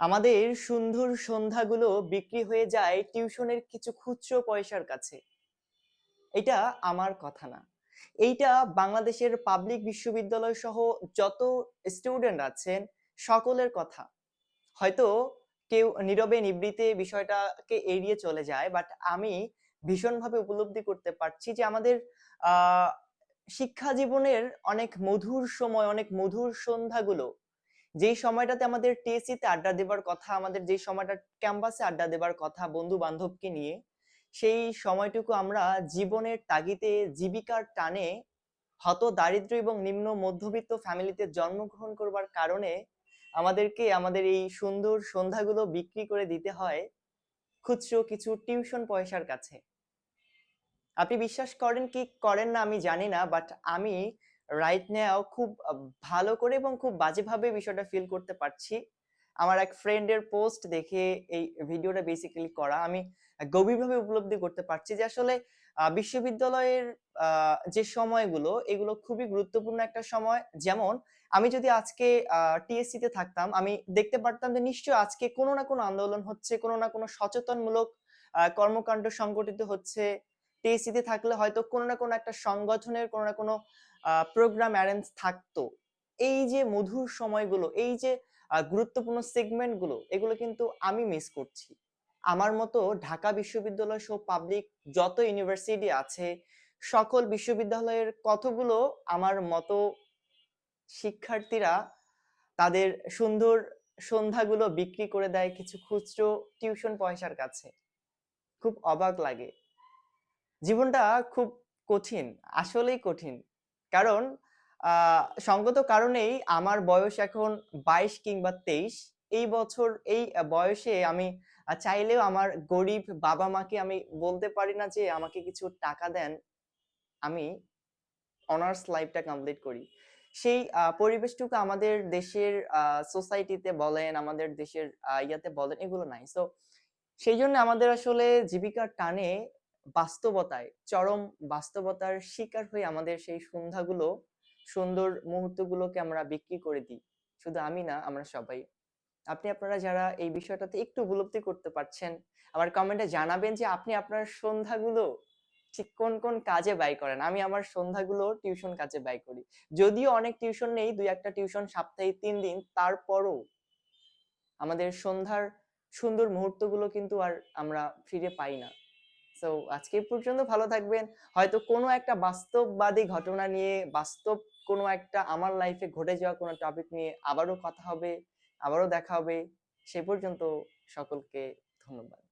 আমাদের সুন্দর সন্ধ্যাগুলো বিক্রি হয়ে যায় টিউশনের কিছু খুচরো পয়সার কাছে। এটা আমার কথা না। এইটা বাংলাদেশের পাবলিক বিশ্ববিদ্যালয় সহ যত স্টুডেন্ট আছেন, সকলের কথা। হয়তো কেউ নীরবে নিবৃতে বিষয়টাকে এড়িয়ে চলে যায় বাট আমি ভীষণভাবে উপলব্ধি করতে পারছি যে আমাদের শিক্ষা জীবনের অনেক মধুর সময়, অনেক মধুর সন্ধ্যাগুলো যেই সময়টাতে আমাদের টিএসসি তে আড্ডা দেবার কথা, আমাদের যেই সময়টা ক্যাম্পাসে আড্ডা দেবার কথা বন্ধু বান্ধবকে নিয়ে, সেই সময়টুকু আমরা জীবনের তাগিদে, জীবিকার টানে হত দারিদ্র এবং নিম্ন মধ্যবিত্ত ফ্যামিলিতে জন্মগ্রহণ করবার কারণে আমাদেরকে আমাদের এই সুন্দর সন্ধ্যাগুলো বিক্রি করে দিতে হয় খুচরো কিছু টিউশন পয়সার কাছে। আপনি বিশ্বাস করেন কি করেন না আমি জানি না বাট আমি রাইট নাও খুব ভালো করে এবং খুব বাজেভাবে বিষয়টা ফিল করতে পারছি। আমার এক ফ্রেন্ডের পোস্ট দেখে এই ভিডিওটা বেসিক্যালি করা। আমি গভীরভাবে উপলব্ধি করতে পারছি যে আসলে বিশ্ববিদ্যালয়ের যে সময়গুলো, এগুলো খুবই গুরুত্বপূর্ণ একটা সময়। যেমন, আমি যদি আজকে টিএসসি তে থাকতাম, আমি দেখতে পারতাম যে নিশ্চয় আজকে কোনো না কোনো আন্দোলন হচ্ছে, কোনো না কোনো সচেতনমূলক কর্মকাণ্ড সংগঠিত হচ্ছে। টিএসসি থাকলে হয়তো কোনো না কোনো একটা সংগঠনের কোনো না কোনো প্রোগ্রাম অ্যারেঞ্জ থাকতো। এই যে মধুর সময়গুলো, এই যে গুরুত্বপূর্ণ সেগমেন্টগুলো এগুলো কিন্তু আমি মিস করছি। আমার মতো ঢাকা বিশ্ববিদ্যালয় সহ পাবলিক যত ইউনিভার্সিটি আছে, সকল বিশ্ববিদ্যালয়ের কতগুলো আমার মতো শিক্ষার্থীরা তাদের সুন্দর সন্ধ্যাগুলো বিক্রি করে দেয় কিছু খুচরো টিউশন পয়সার কাছে। খুব অবাক লাগে। জীবনটা খুব কঠিন, আসলেই কঠিন। কারণ সঙ্গত কারণেই আমার বয়স এখন বাইশ কিংবা তেইশ। এই বছর, এই বয়সে আমি চাইলেও আমার গরিব বাবা মাকে আমি বলতে পারি না যে, আমাকে কিছু টাকা দেন, আমি অনার্স লাইফটা কমপ্লিট করি। সেই পরিবেশটুকু আমাদের দেশের সোসাইটিতে বলেন, আমাদের দেশের ইয়াতে বলেন, এগুলো নাই। সো, সেই জন্য আমাদের আসলে জীবিকার টানে বাস্তবতায়, চরম বাস্তবতার শিকার হয়ে আমাদের সেই সন্ধ্যাগুলো, সুন্দর মুহূর্তগুলোকে আমরা বিক্রি করে দিই। শুধু আমি না, আমরা সবাই। আপনি আপনারা যারা এই বিষয়টাতে একটু উপলব্ধি করতে পারছেন, আমার কমেন্টে জানাবেন যে আপনি আপনার সন্ধ্যাগুলো ঠিক কোন কোন কাজে ব্যয় করেন? আমি আমার সন্ধ্যাগুলো টিউশন কাজে ব্যয় করি। যদিও অনেক টিউশন নেই, দুই একটা টিউশন সপ্তাহে তিন দিন, তারপরও আমাদের সন্ধ্যার সুন্দর মুহূর্তগুলো কিন্তু আর আমরা ফিরে পাই না। সো আজকে পর্যন্ত ভালো থাকবেন। হয়তো কোনো একটা বাস্তববাদী ঘটনা নিয়ে, বাস্তব কোনো একটা আমার লাইফে ঘটে যাওয়া কোনো টপিক নিয়ে আবারও কথা হবে, আবারও দেখা হবে। সে পর্যন্ত সকলকে ধন্যবাদ।